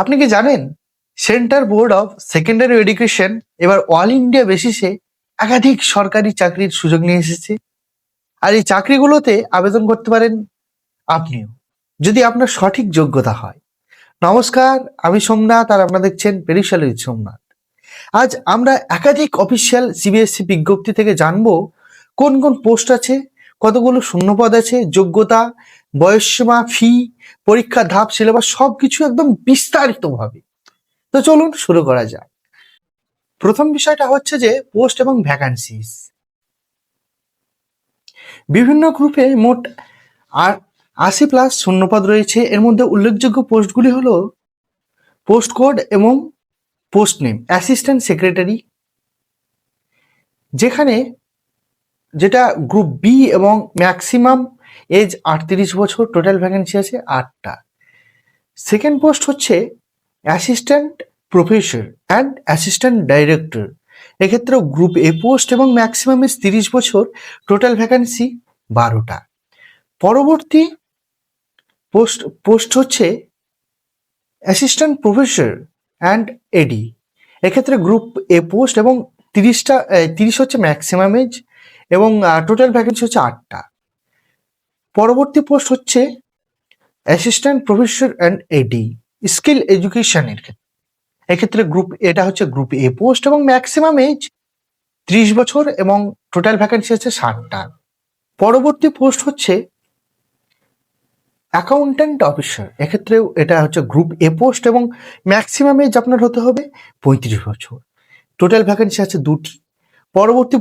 আপনি কি জানেন? Centre board of secondary education এবার অল ইন্ডিয়া বেসিসে একাধিক সরকারি চাকরির সুযোগ নিয়ে এসেছে। আর এই চাকরিগুলোতে আবেদন করতে পারেন আপনিও। যদি আপনার সঠিক যোগ্যতা হয়। নমস্কার, আমি সোমনাথ আর আপনারা দেখছেন পেরিশালের সোমনাথ। আজ আমরা একাধিক অফিসিয়াল সিবিএসসি বিজ্ঞপ্তি থেকে জানব কোন কোন পোস্ট আছে, কতগুলো শূন্যপদ আছে, যোগ্যতা বয়সসীমা ফি পরীক্ষা ধাপ সিলেবাস সবকিছু একদম বিস্তারিতভাবে। তো চলুন শুরু করা যাক। প্রথম বিষয়টা হচ্ছে যে পোস্ট এবং ভ্যাকান্সিস বিভিন্ন গ্রুপে মোট আর আশি প্লাস শূন্যপদ রয়েছে। এর মধ্যে উল্লেখযোগ্য পোস্টগুলি হলো পোস্ট কোড এবং পোস্ট নেম অ্যাসিস্ট্যান্ট সেক্রেটারি যেখানে যেটা গ্রুপ বি এবং ম্যাক্সিমাম এজ আটত্রিশ বছর টোটাল ভ্যাকেন্সি আছে আটটা। সেকেন্ড পোস্ট হচ্ছে assistant professor and assistant director এক্ষেত্রে গ্রুপ এ পোস্ট এবং ম্যাক্সিমাম এজ তিরিশ বছর টোটাল ভ্যাকেন্সি বারোটা। পরবর্তী পোস্ট পোস্ট হচ্ছে অ্যাসিস্ট্যান্ট প্রফেসর অ্যান্ড এডি এক্ষেত্রে গ্রুপ এ পোস্ট এবং তিরিশটা তিরিশ হচ্ছে ম্যাক্সিমাম এজ এবং টোটাল ভ্যাকেন্সি হচ্ছে আটটা। পরবর্তী পোস্ট হচ্ছে assistant professor and AD skill এডুকেশনের ক্ষেত্রে। এক্ষেত্রে গ্রুপ এটা হচ্ছে গ্রুপ এ পোস্ট এবং ম্যাক্সিমাম এজ ত্রিশ বছর এবং টোটাল ভ্যাকেন্সি হচ্ছে ষাটটা। পরবর্তী পোস্ট হচ্ছে অ্যাকাউন্ট্যান্ট অফিসার এক্ষেত্রেও এটা হচ্ছে গ্রুপ এ পোস্ট এবং ম্যাক্সিমাম এজ আপনার হতে হবে পঁয়ত্রিশ বছর। টোটাল ভ্যাকেন্সি আছে দুটি। পরবর্তী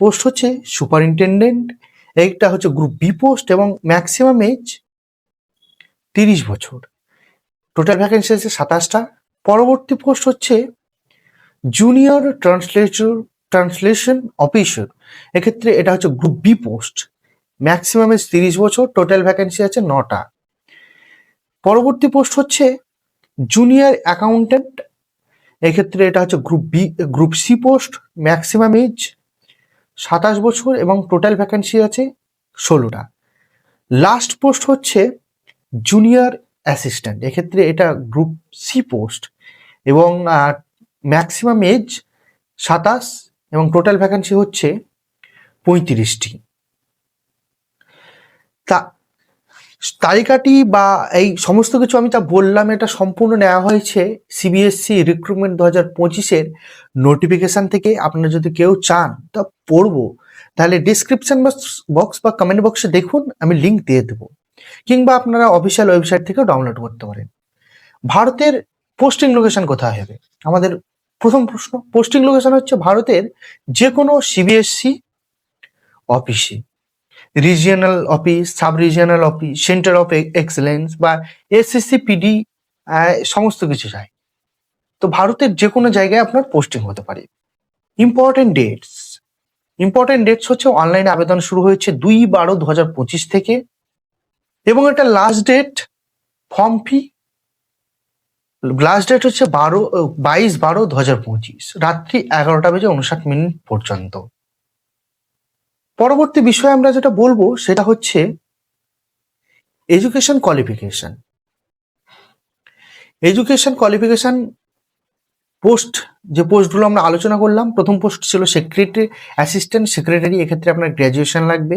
পোস্ট হচ্ছে সুপারিনটেন্ডেন্ট এইটা হচ্ছে গ্রুপ বি পোস্ট এবং ম্যাক্সিমাম এজ তিরিশ বছর। টোটাল ভ্যাকেন্সি আছে সাতাশটা। পরবর্তী পোস্ট হচ্ছে জুনিয়র ট্রান্সলেটর ট্রান্সলেশন অফিসার এক্ষেত্রে এটা হচ্ছে group B post maximum age তিরিশ বছর টোটাল ভ্যাকেন্সি আছে নটা। পরবর্তী পোস্ট হচ্ছে জুনিয়র অ্যাকাউন্ট্যান্ট এক্ষেত্রে এটা হচ্ছে group B group C post maximum age সাতাশ বছর এবং টোটাল ভ্যাকেন্সি আছে ষোলোটা। লাস্ট পোস্ট হচ্ছে জুনিয়র অ্যাসিস্ট্যান্ট এক্ষেত্রে এটা গ্রুপ সি পোস্ট এবং ম্যাক্সিমাম এজ সাতাশ এবং টোটাল ভ্যাকান্সি হচ্ছে পঁয়ত্রিশটি। তা তালিকাটি বা এই সমস্ত কিছু আমি তা বললাম, এটা সম্পূর্ণ নেওয়া হয়েছে সিবিএসসি রিক্রুটমেন্ট দু হাজার পঁচিশের নোটিফিকেশান থেকে। আপনারা যদি কেউ চান তা পড়ব। তাহলে ডিসক্রিপশন বক্স বা কমেন্ট বক্সে দেখুন, আমি লিঙ্ক দিয়ে দেবো। কিংবা আপনারা অফিসিয়াল ওয়েবসাইট থেকেও ডাউনলোড করতে পারেন। ভারতের পোস্টিং লোকেশন কোথায় হবে? আমাদের প্রথম প্রশ্ন পোস্টিং লোকেশন হচ্ছে ভারতের যে কোনো সিবিএসসি অফিসে regional office sub regional office centre of excellence বা এসএসসি পিডি সমস্ত কিছু চাই। তো ভারতের যে কোনো জায়গায় আপনার পোস্টিং হতে পারে। ইম্পর্টেন্ট ডেটস ইম্পর্টেন্ট ডেটস হচ্ছে অনলাইন আবেদন শুরু হয়েছে দুই বারো দু হাজার পঁচিশ থেকে। এবং একটা last date form fee last date হচ্ছে বারো, বাইশ বারো দু হাজার পঁচিশ। রাত্রি এগারোটা বেজে উনষাট মিনিট পর্যন্ত। পরবর্তী বিষয়ে আমরা যেটা বলব সেটা হচ্ছে education qualification education qualification post যে পোস্টগুলো আমরা আলোচনা করলাম, প্রথম পোস্ট ছিল সেক্রেটারি অ্যাসিস্ট্যান্ট সেক্রেটারি এক্ষেত্রে আপনার গ্র্যাজুয়েশন লাগবে।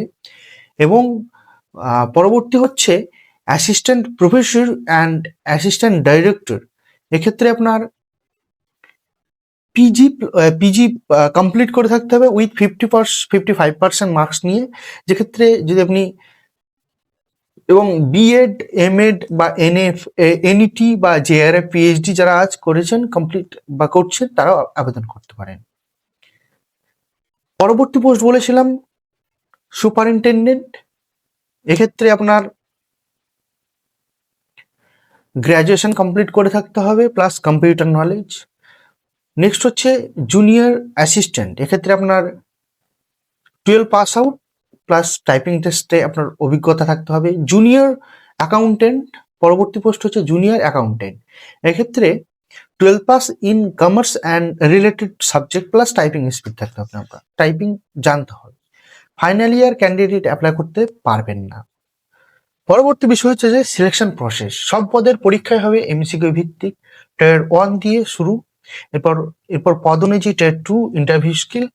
এবং পরবর্তী হচ্ছে assistant professor and assistant director এক্ষেত্রে আপনার পিজি পিজি কমপ্লিট করে থাকতে হবে with fifty per fifty five percent marks নিয়ে। যেক্ষেত্রে যদি আপনি এবং বিএড এমএড বা এন এনএফ এনইটি বা জেআরএফ পিএইচডি যারা আজ করেছেন কমপ্লিট বা করছেন, তারাও আবেদন করতে পারেন। পরবর্তী পোস্ট বলেছিলাম সুপারিনটেন্ডেন্ট এক্ষেত্রে আপনার গ্র্যাজুয়েশন কমপ্লিট করে থাকতে হবে প্লাস কম্পিউটার নলেজ নেক্সট হচ্ছে জুনিয়র অ্যাসিস্ট্যান্ট এক্ষেত্রে আপনার twelve pass out plus typing টেস্টে আপনার অভিজ্ঞতা থাকতে হবে। জুনিয়র অ্যাকাউন্টেন্ট পরবর্তী পোস্ট হচ্ছে জুনিয়র অ্যাকাউন্টেন্ট এক্ষেত্রে twelve pass in commerce and related subject plus typing speed থাকতে হবে আপনার। টাইপিং জানতে হবে। ফাইনাল ইয়ার ক্যান্ডিডেট অ্যাপ্লাই করতে পারবেন না। পরবর্তী বিষয় হচ্ছে যে সিলেকশন প্রসেস সব পদের পরীক্ষায় হবে এমসিকিউ ভিত্তিক। টায়ার ওয়ান দিয়ে শুরু এরপর এরপর পদ অনুযায়ী tier two interview skill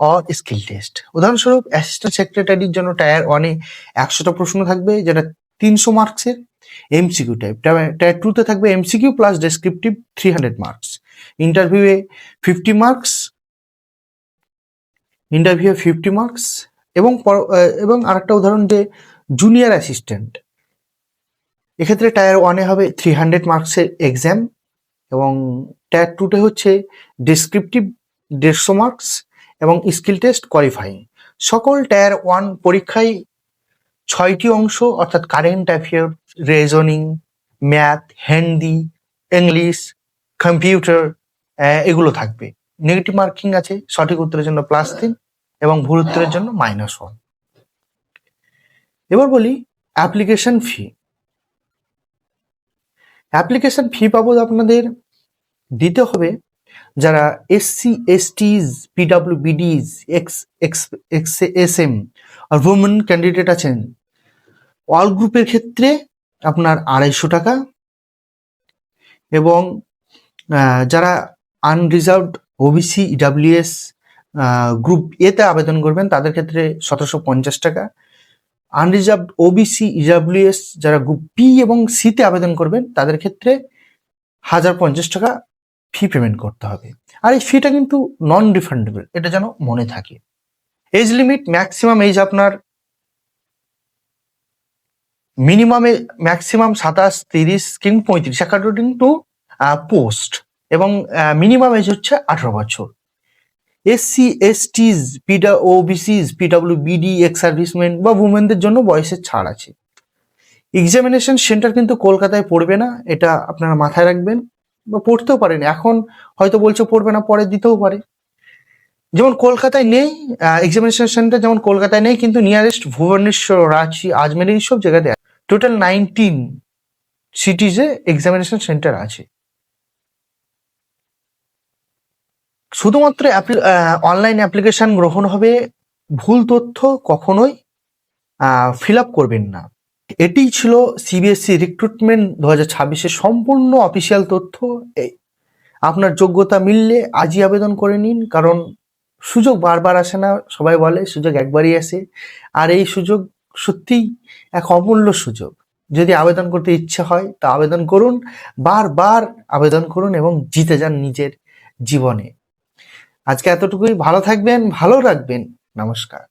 or skill test উদাহরণস্বরূপ অ্যাসিস্ট্যান্ট সেক্রেটারির জন্য টায়ার ওয়ানে একশোটা প্রশ্ন থাকবে, যেটা তিনশো মার্কসের এমসিকিউ টাইপ টায়ার টুতে থাকবে MCQ plus descriptive three hundred marks ইন্টারভিউয়ে fifty marks interview fifty marks এবং এবং আরেকটা উদাহরণ যে জুনিয়র অ্যাসিস্ট্যান্ট এক্ষেত্রে টায়ার ওয়ানে হবে থ্রি হান্ড্রেড মার্কসের এক্সাম এবং টায়ার টুতে হচ্ছে ডেসক্রিপটিভ দেড়শো মার্কস এবং স্কিল টেস্ট কোয়ালিফাইং সকল টায়ার ওয়ান পরীক্ষায় ছয়টি অংশ, অর্থাৎ current affair reasoning math Hindi English computer এগুলো থাকবে। নেগেটিভ মার্কিং আছে, সঠিক উত্তরের জন্য প্লাস তিন এবং ভুল উত্তরের জন্য মাইনাস ওয়ান এবার বলি অ্যাপ্লিকেশন ফি অ্যাপ্লিকেশন ফি বাবদ আপনাদের দিতে হবে। যারা SC STs PW বিডিজ ex ex ex S M আর ওমেন ক্যান্ডিডেট আছেন অল গ্রুপের ক্ষেত্রে আপনার আড়াইশো টাকা এবং যারা আনরিজার্ভড ওবিসি ইডাব্লিউএস গ্রুপ এতে আবেদন করবেন, তাদের ক্ষেত্রে সতেরোশো পঞ্চাশ টাকা। আনরিজার্ভড ওবিসি ইডাব্লিউএস যারা গ্রুপ পি এবং সিতে আবেদন করবেন, তাদের ক্ষেত্রে হাজার পঞ্চাশ টাকা ফি পেমেন্ট করতে হবে। আর এই ফিটা কিন্তু নন রিফান্ডেবল এটা যেন মনে থাকে। এজ লিমিট ম্যাক্সিমাম এজ আপনার মিনিমামে ম্যাক্সিমাম সাতাশ, তিরিশ, কিংবা পঁয়ত্রিশ অ্যাকর্ডিং টু পোস্ট এবং মিনিমাম এজ হচ্ছে আঠারো বছর। এসসি এসটিজ পিডা ওবিসিস পিডাব্লিউ বিডি এক্স সার্ভিসম্যান বা উমেনদের জন্য বয়সের ছাড় আছে। এক্সামিনেশন সেন্টার কিন্তু কলকাতায় পড়বে না, এটা আপনারা মাথায় রাখবেন বা পড়তেও পারেন। এখন হয়তো বলছে পড়বে না, পরে দিতেও পারে। যেমন কলকাতায় নেই এক্সামিনেশন সেন্টার যেমন কলকাতায় নেই, কিন্তু নিয়ারেস্ট ভুবনেশ্বর, রাঁচি, আজমের, এইসব জায়গাতে টোটাল নাইনটিন সিটিজে এক্সামিনেশন সেন্টার আছে। শুধুমাত্র অনলাইন অ্যাপ্লিকেশন গ্রহণ হবে, ভুল তথ্য কখনোই ফিল আপ করবেন না। এটিই ছিল সিবিএসসি রিক্রুটমেন্ট দু হাজার ছাব্বিশের সম্পূর্ণ অফিসিয়াল তথ্য। আপনার যোগ্যতা মিললে আজই আবেদন করে নিন, কারণ সুযোগ বারবার আসে না, সবাই বলে সুযোগ একবারই আসে। আর এই সুযোগ সত্যিই এক অমূল্য সুযোগ। যদি আবেদন করতে ইচ্ছে হয়, তা আবেদন করুন, বারবার আবেদন করুন এবং জিতে যান নিজের জীবনে। আজকে এতটুকুই। ভালো থাকবেন ভালো রাখবেন। নমস্কার।